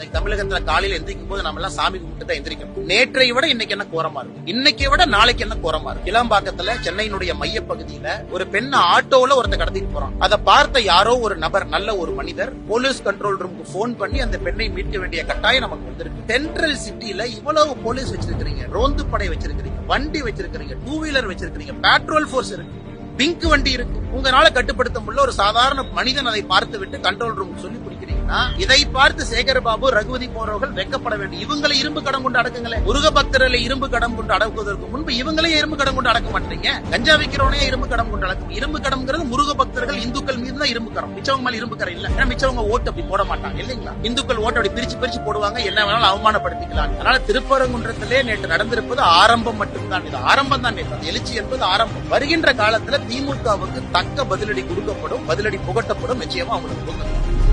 இன்னைக்கு தமிழகத்துல காலையில எந்திரிக்கும் போது நம்ம எல்லாம் சாமி கும்பிட்டு தான் எந்திரிக்கணும். நேற்றை விட இன்னைக்கு என்ன கோரமா இருக்கு? இன்னைக்கு விட நாளைக்கு என்ன கோரமா இருக்கு? இளம்பாக்கத்துல சென்னையினுடைய மைய பகுதியில ஒரு பெண்ணை ஆட்டோல ஒருத்த கடத்திட்டு போறான். அதை பார்த்த யாரோ ஒரு நபர் நல்ல ஒரு மனிதர் போலீஸ் கண்ட்ரோல் ரூமுக்கு போன் பண்ணி அந்த பெண்ணை மீட்க வேண்டிய கட்டாயம் நமக்கு வந்திருக்கு. சென்ட்ரல் சிட்டில இவ்வளவு போலீஸ் வச்சிருக்கீங்க ரோந்து படை வச்சிருக்கீங்க வண்டி வச்சிருக்கீங்க டூ வீலர் வச்சிருக்கீங்க பெட்ரோல் ஃபோர்ஸ் இருக்கு. பிங்க் வண்டி இருக்கு. உங்களால கட்டுப்படுத்த முடியல. ஒரு சாதாரண மனிதன் அதை பார்த்து விட்டு கண்ட்ரோல் ரூம் சொல்லி பிடிக்கிறீங்கன்னா இதை பார்த்து சேகர் பாபு ரகுவதி போன்றவர்கள் வெக்கப்பட வேண்டும். இவங்களை இரும்பு கடம் கொண்டு அடக்குங்களேன். முருக பக்தர்களை இரும்பு கடம் கொண்டு அடக்குவதற்கு முன்பு இவங்களே இரும்பு கடம் கொண்டு அடக்க மாட்டீங்க. கஞ்சா விக்கிறவனே இரும்பு கடம் கொண்டு அடக்கும் இரும்பு கடம்ங்கிறது முருக பக்தர்கள் இந்துக்கள் மீது தான் இரும்பு கரம் மிச்சவங்க மேல இரும்பு கரம் இல்ல. ஏன்னா மிச்சவங்க ஓட்டு அப்படி போட மாட்டாங்க இல்லைங்களா? இந்துக்கள் ஓட்டு அப்படி பிரிச்சு பிரிச்சு போடுவாங்க. என்ன வேணாலும் அவமானப்படுத்திக்கலாம். அதனால திருப்பரங்குன்றத்திலே நேற்று நடந்திருப்பது ஆரம்பம் மட்டும்தான். இது ஆரம்பம் தான் நேற்று எழுச்சி என்பது ஆரம்பம். வருகின்ற காலத்துல திமுகவுக்கு தக்க பதிலடி கொடுக்கப்படும் பதிலடி புகட்டப்படும் நிச்சயமா அவங்களுக்கு கொடுக்கணும்.